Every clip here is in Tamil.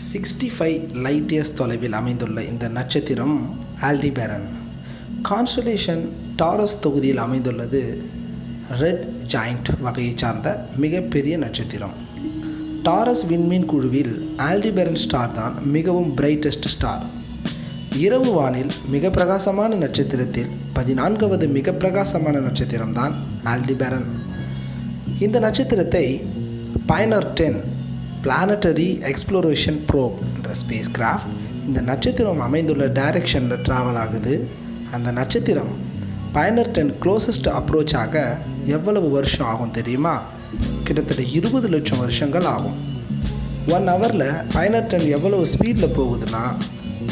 சிக்ஸ்டி ஃபைவ் லைட் இயர்ஸ் தொலைவில் அமைந்துள்ள இந்த நட்சத்திரம் ஆல்டிபேரன். கான்ஸ்டலேஷன் டாரஸ் தொகுதியில் அமைந்துள்ளது ரெட் ஜாயிண்ட் வகையை சார்ந்த மிகப்பெரிய நட்சத்திரம். டாரஸ் விண்மீன் குழுவில் ஆல்டிபெரன் ஸ்டார் தான் மிகவும் பிரைட்டஸ்ட் ஸ்டார். இரவு வானில் மிக பிரகாசமான நட்சத்திரத்தில் பதினான்காவது மிக பிரகாசமான நட்சத்திரம் தான் ஆல்டிபெரன். இந்த நட்சத்திரத்தை Pioneer ten planetary exploration probe என்ற ஸ்பேஸ் கிராஃப்ட் இந்த நட்சத்திரம் அமைந்துள்ள டைரக்ஷனில் ட்ராவல் ஆகுது. அந்த நட்சத்திரம் பயனர் டென் க்ளோசஸ்ட் அப்ரோச்சாக எவ்வளவு வருஷம் ஆகும் தெரியுமா? கிட்டத்தட்ட இருபது லட்சம் வருஷங்கள் ஆகும். ஒன் ஹவரில் பயனர் டென் எவ்வளவு ஸ்பீடில் போகுதுன்னா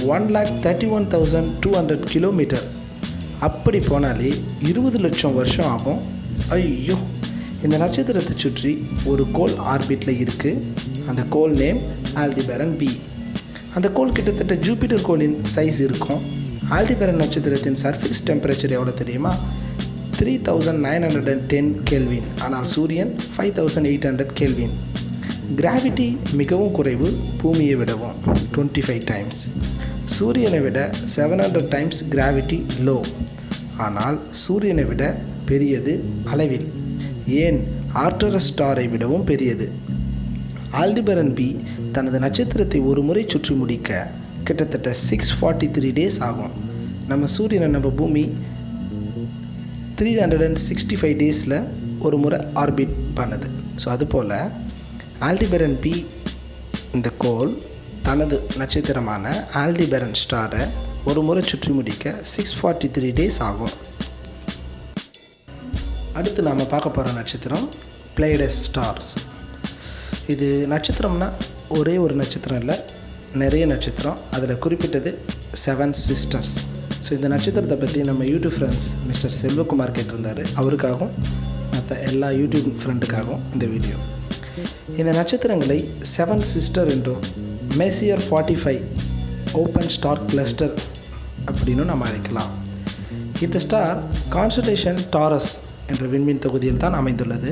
one lakh thirty one thousand two hundred kilometre அப்படி போனாலே இருபது லட்சம் வருஷம் ஆகும். ஐயோ! இந்த நட்சத்திரத்தை சுற்றி ஒரு கோல் ஆர்பிட்டில் இருக்குது அந்த கோல் நேம் ஆல்டிபெரன் பி. அந்த கோல் கிட்டத்தட்ட ஜூபிட்டர் கோலின் சைஸ் இருக்கும். ஆல்டிபெரன் நட்சத்திரத்தின் சர்ஃபேஸ் டெம்பரேச்சர் எவ்வளோ தெரியுமா? Three thousand nine hundred and ten kelvin ஆனால் சூரியன் five thousand eight hundred kelvin gravity மிகவும் குறைவு பூமியை விடவும் டுவெண்ட்டி ஃபைவ் டைம்ஸ் சூரியனை விட seven hundred times gravity low ஆனால் சூரியனை விட பெரியது அளவில். ஏன் ஆர்டரஸ் ஸ்டாரை விடவும் பெரியது? ஆல்டிபரன் பி தனது நட்சத்திரத்தை ஒரு முறை சுற்றி முடிக்க கிட்டத்தட்ட சிக்ஸ் ஃபார்ட்டி த்ரீ டேஸ் ஆகும். நம்ம சூரியனை நம்ம பூமி three hundred and sixty five டேஸில் ஒரு முறை ஆர்பிட் பண்ணுது. ஸோ அதுபோல் ஆல்டிபெரன் பி இந்த கோல் தனது நட்சத்திரமான ஆல்டிபெரன் ஸ்டாரை ஒரு முறை சுற்றி முடிக்க சிக்ஸ் ஃபார்ட்டி த்ரீ டேஸ் ஆகும். அடுத்து நாம் பார்க்க போகிற நட்சத்திரம் பிளேடஸ் ஸ்டார்ஸ் இது நட்சத்திரம்னா ஒரே ஒரு நட்சத்திரம் இல்லை நிறைய நட்சத்திரம். அதில் குறிப்பிட்டது செவன் சிஸ்டர்ஸ் ஸோ இந்த நட்சத்திரத்தை பற்றி நம்ம யூடியூப் ஃப்ரெண்ட்ஸ் மிஸ்டர் செல்வகுமார் கேட்டிருந்தார். அவருக்காகவும் மற்ற எல்லா யூடியூப் ஃப்ரெண்டுக்காகவும் இந்த வீடியோ இந்த நட்சத்திரங்களை செவன் சிஸ்டர் என்றும் Messier forty five open star cluster அப்படின்னு நம்ம அழைக்கலாம். இந்த ஸ்டார் கான்ஸ்டலேஷன் டாரஸ் என்ற விண்மீன் தொகுதியில் தான் அமைந்துள்ளது.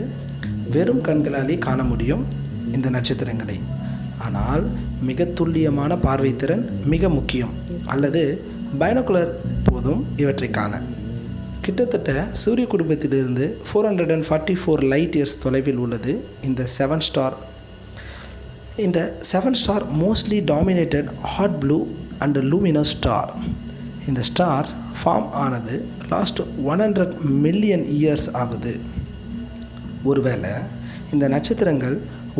வெறும் கண்களாலே காண முடியும் இந்த நட்சத்திரங்களை. ஆனால் மிக துல்லியமான பார்வைத்திறன் மிக முக்கியம். அல்லது பைனோகுலர் போதும் இவற்றை காண. கிட்டத்தட்ட சூரிய குடும்பத்திலிருந்து four hundred and forty four light years தொலைவில் உள்ளது இந்த செவன் ஸ்டார் இந்த seven star mostly dominated hot blue and luminous star இந்த ஸ்டார்ஸ் ஃபார்ம் ஆனது last one hundred million years ஆகுது. ஒருவேளை இந்த நட்சத்திரங்கள்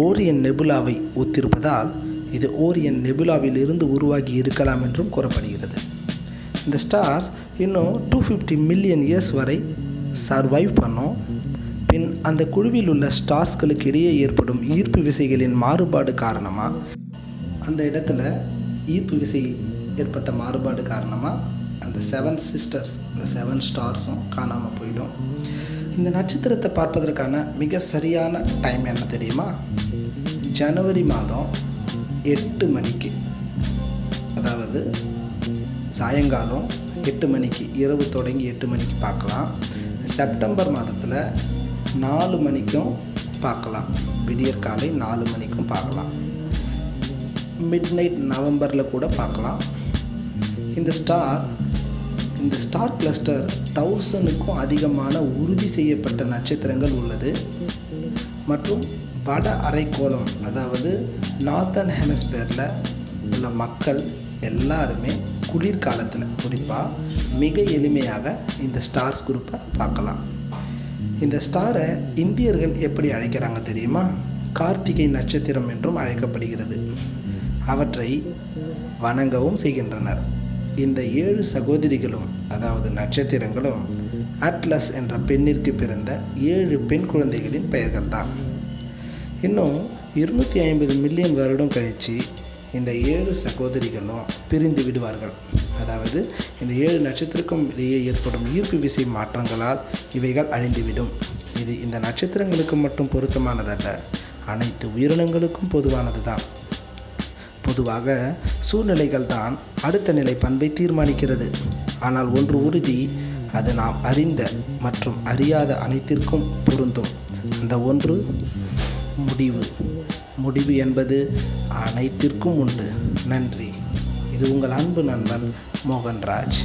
ஓரியன் நெபுலாவை ஒத்திருப்பதால் இது ஓரியன் நெபுலாவில் இருந்து உருவாகி இருக்கலாம் என்றும் கூறப்படுகிறது. இந்த ஸ்டார்ஸ் இன்னும் டூ ஃபிஃப்டி மில்லியன் இயர்ஸ் வரை சர்வைவ் பண்ணும். பின் அந்த குழுவில் உள்ள ஸ்டார்ஸ்களுக்கு இடையே ஏற்படும் ஈர்ப்பு விசைகளின் மாறுபாடு காரணமாக அந்த இடத்துல ஈர்ப்பு விசை ஏற்பட்ட மாறுபாடு காரணமாக அந்த செவன் சிஸ்டர்ஸ் இந்த செவன் ஸ்டார்ஸும் காணாமல் போயிடும். இந்த நட்சத்திரத்தை பார்ப்பதற்கான மிக சரியான டைம் என்ன தெரியுமா? ஜனவரி மாதம் எட்டு மணிக்கு. அதாவது சாயங்காலம் எட்டு மணிக்கு இரவு தொடங்கி எட்டு மணிக்கு பார்க்கலாம். செப்டம்பர் மாதத்தில் நாலு மணிக்கும் பார்க்கலாம். விடியற் காலை நாலு மணிக்கும் பார்க்கலாம். மிட் நைட் நவம்பரில் கூட பார்க்கலாம். இந்த ஸ்டார் இந்த ஸ்டார் கிளஸ்டர் தௌசண்ட்க்கும் அதிகமான உறுதி செய்யப்பட்ட நட்சத்திரங்கள் உள்ளது. மற்றும் வட அரைக்கோளம் அதாவது நார்த்தன் ஹெமஸ்பியரில் உள்ள மக்கள் எல்லாருமே குளிர்காலத்தில் குறிப்பாக மிக எளிமையாக இந்த ஸ்டார்ஸ் குரூப்பை பார்க்கலாம். இந்த ஸ்டாரை இந்தியர்கள் எப்படி அழைக்கிறாங்க தெரியுமா? கார்த்திகை நட்சத்திரம் என்றும் அழைக்கப்படுகிறது. அவற்றை வணங்கவும் செய்கின்றனர். இந்த ஏழு சகோதரிகளும் அதாவது நட்சத்திரங்களும் அட்லஸ் என்ற பெண்ணிற்கு பிறந்த ஏழு பெண் குழந்தைகளின் பெயர்கள் தான் இன்னும் இருநூற்றி ஐம்பது மில்லியன் வருடம் கழித்து இந்த ஏழு சகோதரிகளும் பிரிந்து விடுவார்கள். அதாவது இந்த ஏழு நட்சத்திரக்கும் இடையே ஏற்படும் ஈர்ப்பு விசை மாற்றங்களால் இவைகள் அழிந்துவிடும். இது இந்த நட்சத்திரங்களுக்கு மட்டும் பொருத்தமானதல்ல அனைத்து உயிரினங்களுக்கும் பொதுவானது தான் பொதுவாக சூழ்நிலைகள் தான் அடுத்த நிலை பண்பை தீர்மானிக்கிறது. ஆனால் ஒன்று உறுதி அது நாம் அறிந்த மற்றும் அறியாத அனைத்திற்கும் பொருந்தும். அந்த ஒன்று முடிவு. முடிவு என்பது அனைத்திற்கும் உண்டு. நன்றி. இது உங்கள் அன்பு நண்பன் மோகன்ராஜ்.